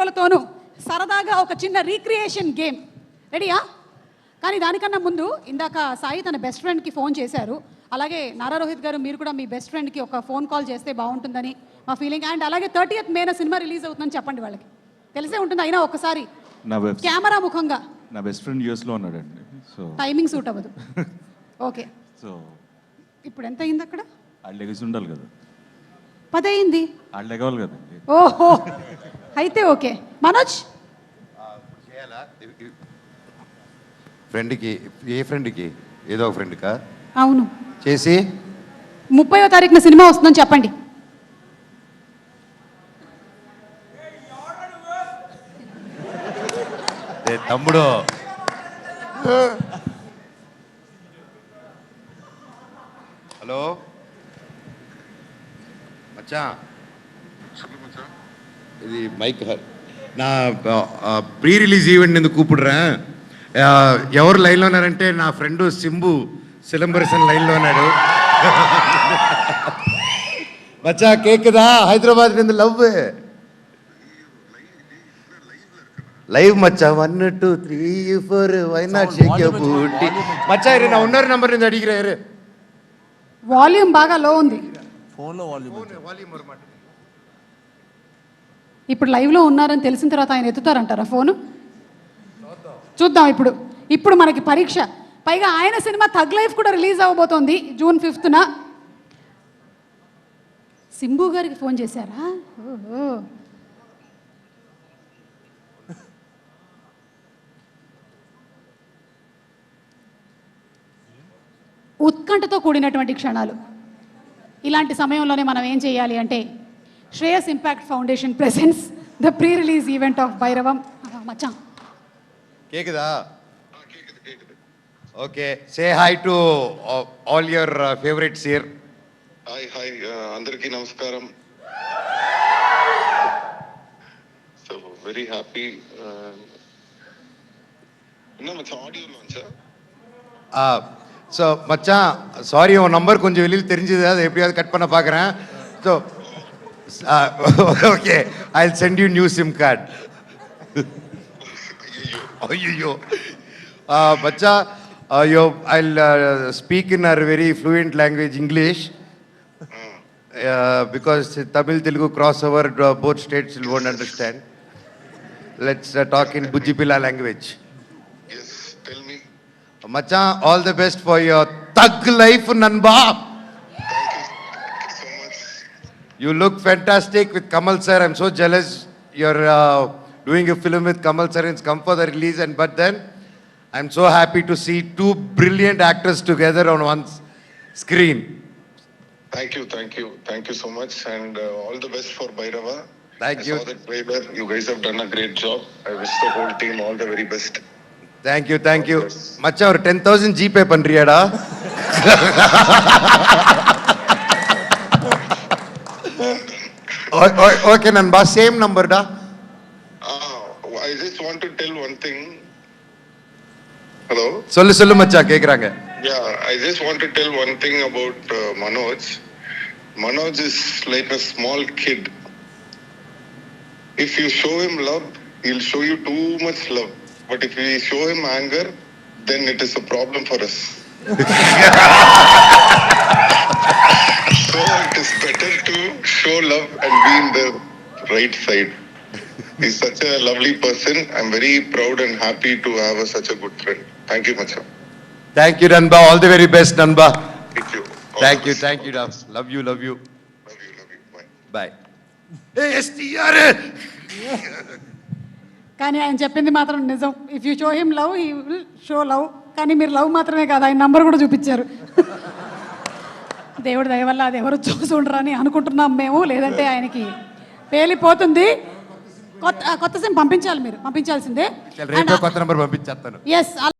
వాళ్ళతోనూ సరదాగా ఒక చిన్న రీక్రియేషన్ గేమ్ రెడీయా కానీ దానికన్నా ముందు ఇందాక సాయి తన బెస్ట్ ఫ్రెండ్కి ఫోన్ చేశారు. అలాగే నారా రోహిత్ గారు మీరు కూడా మీ బెస్ట్ ఫ్రెండ్కి ఒక ఫోన్ కాల్ చేస్తే బాగుంటుందని మా ఫీలింగ్ అండ్ అలాగే థర్టీయత్ మేన సినిమా రిలీజ్ అవుతుందని చెప్పండి వాళ్ళకి. తెలిసే ఉంటుంది అయినా ఒకసారి. కెమెరా ముఖంగా. నా బెస్ట్ ఫ్రెండ్ యూఎస్లో ఉన్నాడండి. సో టైమింగ్ సూట్ అవ్వదు. ఓకే సో ఇప్పుడు ఎంత అయింది అక్కడ? వాళ్ళు ఉండాలి కదా. పది అయింది వాళ్ళు లెగవాలి కదండి ఓహో. అయితే ఓకే. మనోజ్? చేయాలా? ఫ్రెండ్కి ఏ ఫ్రెండ్కి? ఏదో ఒక ఫ్రెండ్కా? అవును. చేసి. ముప్పయో తారీఖున సినిమా వస్తుందని చెప్పండి. ఏ తమ్ముడు. హలో. మచ్చా? ఇది మైక్ నా ప్రీ రిలీజ్ ఈవెంట్ నేను కూపుడురా? ఎవరు లైన్లో ఉన్నారంటే నా ఫ్రెండు సింబు సిలంబరసన్ లైన్లో ఉన్నాడు. మచ్చా కేక్దా? హైదరాబాద్ నుండి love live Maccha one two three four why not shake మచ్చా ఉన్నారు నంబర్ నుంచి అడిగిరా వాల్యూమ్ బాగా లో ఉంది. ఫోన్లో వాల్యూమ్ ఇప్పుడు లైవ్లో ఉన్నారని తెలిసిన తర్వాత ఆయన ఎత్తుతారంటారా ఫోను? చూద్దాం ఇప్పుడు. ఇప్పుడు మనకి పరీక్ష. పైగా ఆయన సినిమా థగ్ లైఫ్ కూడా రిలీజ్ అవ్వబోతోంది జూన్ ఫిఫ్త్న. సింబు గారికి ఫోన్ చేశారా? ఓహో. ఉత్కంఠతో కూడినటువంటి క్షణాలు. ఇలాంటి సమయంలోనే మనం ఏం చేయాలి అంటే Shreyas impact foundation presence the pre release event of Bhairavam. Maccha. కేకుదా? Okay say hi to all your favourite sir. Hi hi అందరికీ నమస్కారం. So very happy audio launch so மச்சான் சாரி உன் நம்பர் கொஞ்சம் வெளியில் தெரிஞ்சது அதை எப்படியாவது கட் பண்ண பார்க்குறேன் so okay I sent you new SIM card ஐயோ மச்சா yo I speak in are very fluent language English because Tamil Telugu cross over both states will won't understand let's talk in புஜிபிலா language yes tell me மச்சான் all the best for your thug life நண்பா so much You look fantastic with Kamal sir. I'm so jealous. You're uh, doing a film with Kamal sir. It's come for the release, and but then I'm so happy to see two brilliant actors together on one s- screen. Thank you, thank you, thank you so much, and uh, all the best for Bhairava. Thank I you. saw the trailer. You guys have done a great job. I wish the whole team all the very best. Thank you, thank you. மச்சான் ஒரு ten thousand GPay பண்றியாடா okay நண்பா same நம்பர்டா Ah, I just want to tell one thing. Hello. சொல்லு சொல்லு மச்சான் கேக்குறாங்க Yeah, I just want to tell one thing about uh, Manoj. Manoj is like a small kid. If you show him love, he'll show you too much love. But if we show him anger, then it is a problem for us. so it is better to show love and be in the right side. He's such a lovely person. I'm very proud and happy to have a, such a good friend. Thank you, Macha. Thank you, Danba. All the very best, Danba. Thank you. All thank you, thank you, Dubs. Love you, love you. Love you, love you. Bye. Bye. Hey, STR! కానీ ఆయన చెప్పింది మాత్రం నిజం. If you show him love he will show love కానీ మీరు love మాత్రమే కాదు ఆయన నంబర్ కూడా చూపించారు. దేవుడి దయ వల్ల అది ఎవరు చూసి ఉండరని అనుకుంటున్నాం మేము లేదంటే ఆయనకి పేలిపోతుంది. కొత్త కొత్త సిమ్ పంపించాలి మీరు పంపించాల్సిందే. కొత్త నంబర్ పంపించేస్తాను. ఎస్